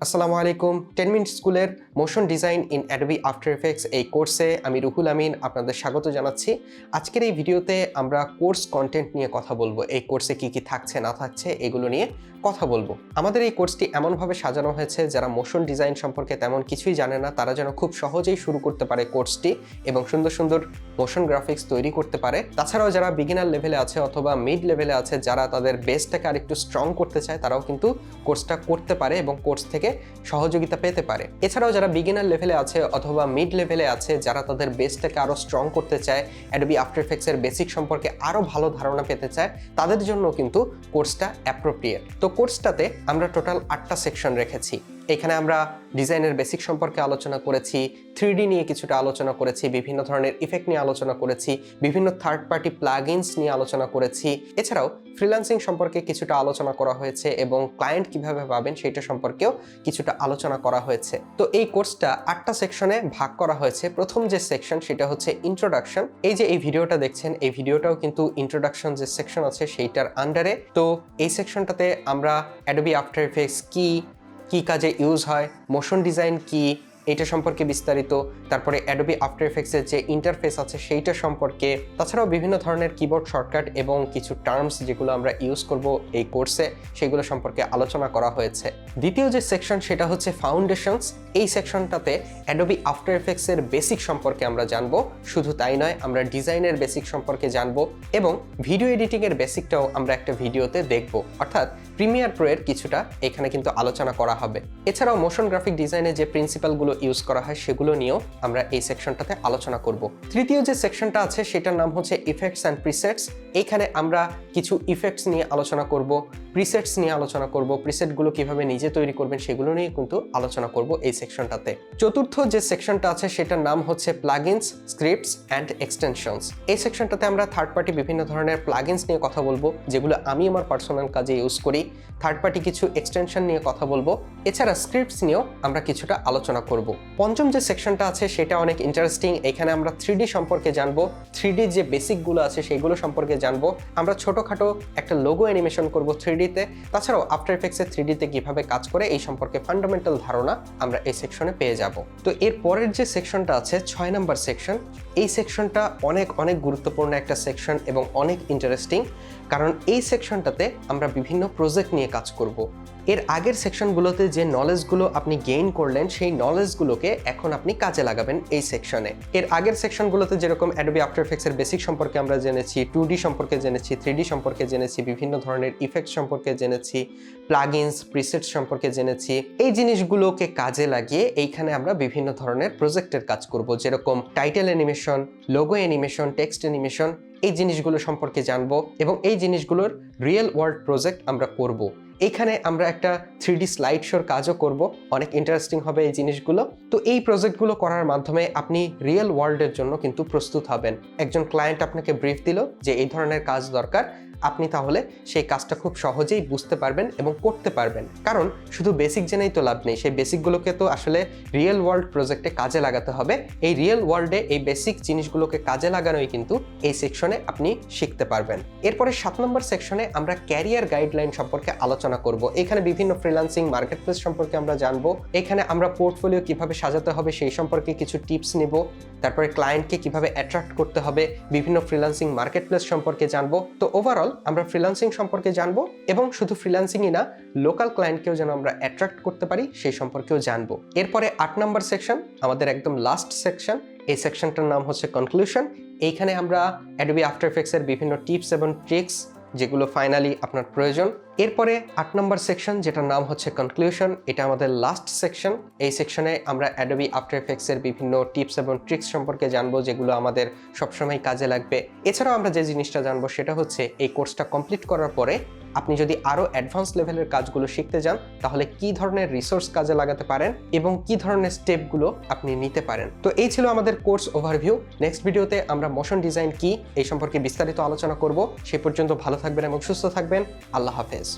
আসসালামু আলাইকুম ten minute স্কুলের motion design in Adobe after effects এই কোর্সে আমি রুহুল আমিন আপনাদের স্বাগত জানাচ্ছি। আজকের এই ভিডিওতে আমরা কোর্স কন্টেন্ট নিয়ে কথা বলব। এই কোর্সে কি কি থাকছে, না থাকছে, এগুলো নিয়ে কথা বলব। আমাদের এই কোর্সটি এমনভাবে সাজানো হয়েছে, যারা মোশন ডিজাইন সম্পর্কে তেমন কিছুই জানে না, তারা যেন খুব সহজেই শুরু করতে পারে কোর্সটি এবং সুন্দর সুন্দর মোশন গ্রাফিক্স তৈরি করতে পারে। তাছাড়াও যারা বিগিনার লেভেলে আছে অথবা মিড লেভেলে আছে, যারা তাদের বেসটাকে আরেকটু স্ট্রং করতে চায়, তারাও কিন্তু কোর্সটা করতে পারে এবং কোর্স থেকে সহযোগিতা পেতে পারে। এছাড়াও যারা বিগিনার লেভেলে আছে অথবা মিড লেভেলে আছে, যারা তাদের বেসটাকে আরও স্ট্রং করতে চায় অ্যাডবি আফটার এফেক্টসের বেসিক সম্পর্কে আরও ভালো ধারণা পেতে চায়, তাদের জন্য কিন্তু কোর্সটা অ্যাপ্রোপ্রিয়েট তো কোর্সটাতে আমরা টোটাল আটটা সেকশন রেখেছি। এখানে আমরা ডিজাইনের বেসিক সম্পর্কে আলোচনা করেছি থ্রি নিয়ে কিছুটা আলোচনা করেছি, বিভিন্ন ধরনের ইফেক্ট নিয়ে আলোচনা করেছি, বিভিন্ন থার্ড পার্টি প্লাগইনস নিয়ে আলোচনা করেছি। এছাড়াও ফ্রিল্যান্সিং সম্পর্কে কিছুটা আলোচনা করা হয়েছে এবং ক্লায়েন্ট কীভাবে পাবেন সেটা সম্পর্কেও কিছুটা আলোচনা করা হয়েছে। তো এই কোর্সটা আটটা সেকশনে ভাগ করা হয়েছে। প্রথম যে সেকশন সেটা হচ্ছে ইন্ট্রোডাকশন এই যে এই ভিডিওটা দেখছেন, এই ভিডিওটাও কিন্তু ইন্ট্রোডাকশন যে সেকশন আছে সেইটার আন্ডারে তো এই সেকশনটাতে আমরা অ্যাডোবি আফটার এফেক্টস কি কি কাজে ইউজ হয়? মোশন ডিজাইন কি? এটা সম্পর্কে বিস্তারিত, তারপরে অ্যাডোবি আফটার এফেক্টসের যে ইন্টারফেস আছে সেইটা সম্পর্কে, তাছাড়াও বিভিন্ন ধরনের কিবোর্ড শর্টকাট এবং কিছু টার্মস যেগুলো আমরা ইউজ করব এই কোর্সে সেগুলো সম্পর্কে আলোচনা করা হয়েছে। দ্বিতীয় যে সেকশন সেটা হচ্ছে ফাউন্ডেশনস এই সেকশনটাতে অ্যাডোবি আফটার এফেক্টসের বেসিক সম্পর্কে আমরা জানব। শুধু তাই নয়, আমরা ডিজাইনের বেসিক সম্পর্কে জানব এবং ভিডিও এডিটিংয়ের বেসিকটাও আমরা একটা ভিডিওতে দেখব। অর্থাৎ প্রিমিয়ার প্রো এর কিছুটা এখানে কিন্তু আলোচনা করা হবে। এছাড়াও মোশন গ্রাফিক ডিজাইনে যে প্রিন্সিপালগুলো ইউজ করা হয়, সেগুলো নিয়েও আমরা এই সেকশনটাতে আলোচনা করব। তৃতীয় যে সেকশনটা আছে, সেটার নাম হচ্ছে ইফেক্টস অ্যান্ড প্রিসেটস এইখানে আমরা কিছু ইফেক্টস নিয়ে আলোচনা করব প্রিসেটস নিয়ে আলোচনা করব প্রিসেটগুলো কীভাবে নিজে তৈরি করবেন সেগুলো নিয়ে কিন্তু আলোচনা করব এই সেকশনটাতে চতুর্থ যে সেকশনটা আছে সেটার নাম হচ্ছে প্লাগইনস স্ক্রিপ্টস অ্যান্ড এক্সটেনশনস এই সেকশনটাতে আমরা থার্ড পার্টি বিভিন্ন ধরনের প্লাগইনস নিয়ে কথা বলব, যেগুলো আমি আমার পার্সোনাল কাজে ইউজ করি। থার্ড পার্টি কিছু এক্সটেনশন নিয়ে কথা বলব। এছাড়া স্ক্রিপ্টস নিয়েও আমরা কিছুটা আলোচনা করব। পঞ্চম যে সেকশনটা আছে সেটা অনেক ইন্টারেস্টিং এখানে আমরা থ্রি সম্পর্কে জানব। থ্রি যে বেসিকগুলো আছে সেগুলো সম্পর্কে জানব। আমরা ছোটোখাটো একটা লোগো অ্যানিমেশন করব থ্রিডিতে তাছাড়াও আফটার এফেক্টসের থ্রিডিতে কীভাবে কাজ করে এই সম্পর্কে ফান্ডামেন্টাল ধারণা আমরা এই সেকশনে পেয়ে যাব। তো এর পরের যে সেকশনটা আছে, ছয় নম্বর সেকশন এই সেকশনটা অনেক অনেক গুরুত্বপূর্ণ একটা সেকশন এবং অনেক ইন্টারেস্টিং কারণ এই সেকশনটাতে আমরা বিভিন্ন প্রজেক্ট নিয়ে কাজ করব। এর আগের সেকশনগুলোতে যে নলেজগুলো আপনি গেইন করলেন, সেই নলেজগুলোকে এখন আপনি কাজে লাগাবেন এই সেকশনে এর আগের সেকশনগুলোতে যেরকম অ্যাডোবি আফটার এফেক্টসের বেসিক সম্পর্কে আমরা জেনেছি টু সম্পর্কে জেনেছি থ্রি সম্পর্কে জেনেছি, বিভিন্ন ধরনের ইফেক্ট সম্পর্কে জেনেছি প্লাগিনস প্রিসেট সম্পর্কে জেনেছি। এই জিনিসগুলোকে কাজে লাগিয়ে এইখানে আমরা বিভিন্ন ধরনের প্রজেক্টের কাজ করব, যেরকম title animation logo animation text animation এই জিনিসগুলো সম্পর্কে জানব এবং এই জিনিসগুলোর রিয়েল ওয়ার্ল্ড প্রজেক্ট আমরা করব। এখানে আমরা একটা থ্রি ডি স্লাইড শোর কাজও করব। অনেক ইন্টারেস্টিং হবে এই জিনিসগুলো। তো এই প্রজেক্টগুলো করার মাধ্যমে আপনি রিয়েল ওয়ার্ল্ডের জন্য কিন্তু প্রস্তুত হবেন। একজন ক্লায়েন্ট আপনাকে ব্রিফ দিল যে এই ধরনের কাজ দরকার। আপনি তাহলে সেই কাজটা খুব সহজেই বুঝতে পারবেন এবং করতে পারবেন। কারণ শুধু বেসিক জেনেই তো লাভ নেই। সেই বেসিকগুলোকে তো আসলে রিয়েল ওয়ার্ল্ড প্রজেক্টে কাজে লাগাতে হবে। এই রিয়েল ওয়ার্ল্ডে এই বেসিক জিনিসগুলোকে কাজে লাগানোই কিন্তু এই সেকশনে আপনি শিখতে পারবেন। এরপরে সাত নম্বর সেকশনে আমরা ক্যারিয়ার গাইডলাইন সম্পর্কে আলোচনা করব। এখানে বিভিন্ন ফ্রিল্যান্সিং মার্কেট প্লেস সম্পর্কে আমরা জানব। এখানে আমরা পোর্টফোলিও কীভাবে সাজাতে হবে সেই সম্পর্কে কিছু টিপস নিব। তারপরে ক্লায়েন্টকে কীভাবে অ্যাট্রাক্ট করতে হবে, বিভিন্ন ফ্রিল্যান্সিং মার্কেট প্লেস সম্পর্কে জানব। তো ওভারঅল আমরা ফ্রিল্যান্সিং সম্পর্কে জানব এবং শুধু ফ্রিল্যান্সিংই না লোকাল ক্লায়েন্টকেও যেন আমরা অ্যাট্রাক্ট করতে পারি, সেই সম্পর্কেও জানব। এরপরে আট নম্বর সেকশন আমাদের একদম লাস্ট সেকশন এই সেকশনটার নাম হচ্ছে কনক্লুশন এইখানে আমরা অ্যাডোবি আফটার এফেক্টসের বিভিন্ন টিপস এবং ট্রিক্স যেগুলো ফাইনালি আপনার প্রয়োজন। এরপরে আট নম্বর সেকশন যেটার নাম হচ্ছে কনক্লুশন এটা আমাদের লাস্ট সেকশন এই সেকশনে আমরা অ্যাডোবি আফটার এফেক্টসের বিভিন্ন টিপস এবং ট্রিক্স সম্পর্কে জানব, যেগুলো আমাদের সবসময় কাজে লাগবে। এছাড়াও আমরা যে জিনিসটা জানব, সেটা হচ্ছে এই কোর্সটা কমপ্লিট করার পরে আপনি যদি আরও অ্যাডভান্স লেভেলের কাজগুলো শিখতে যান, তাহলে কি ধরনের রিসোর্স কাজে লাগাতে পারেন এবং কি ধরনের স্টেপগুলো আপনি নিতে পারেন? তো এই ছিল আমাদের কোর্স ওভারভিউ নেক্সট ভিডিওতে আমরা মোশন ডিজাইন কি, এই সম্পর্কে বিস্তারিত আলোচনা করব। সে পর্যন্ত ভালো থাকবেন এবং সুস্থ থাকবেন। আল্লাহ হাফেজ।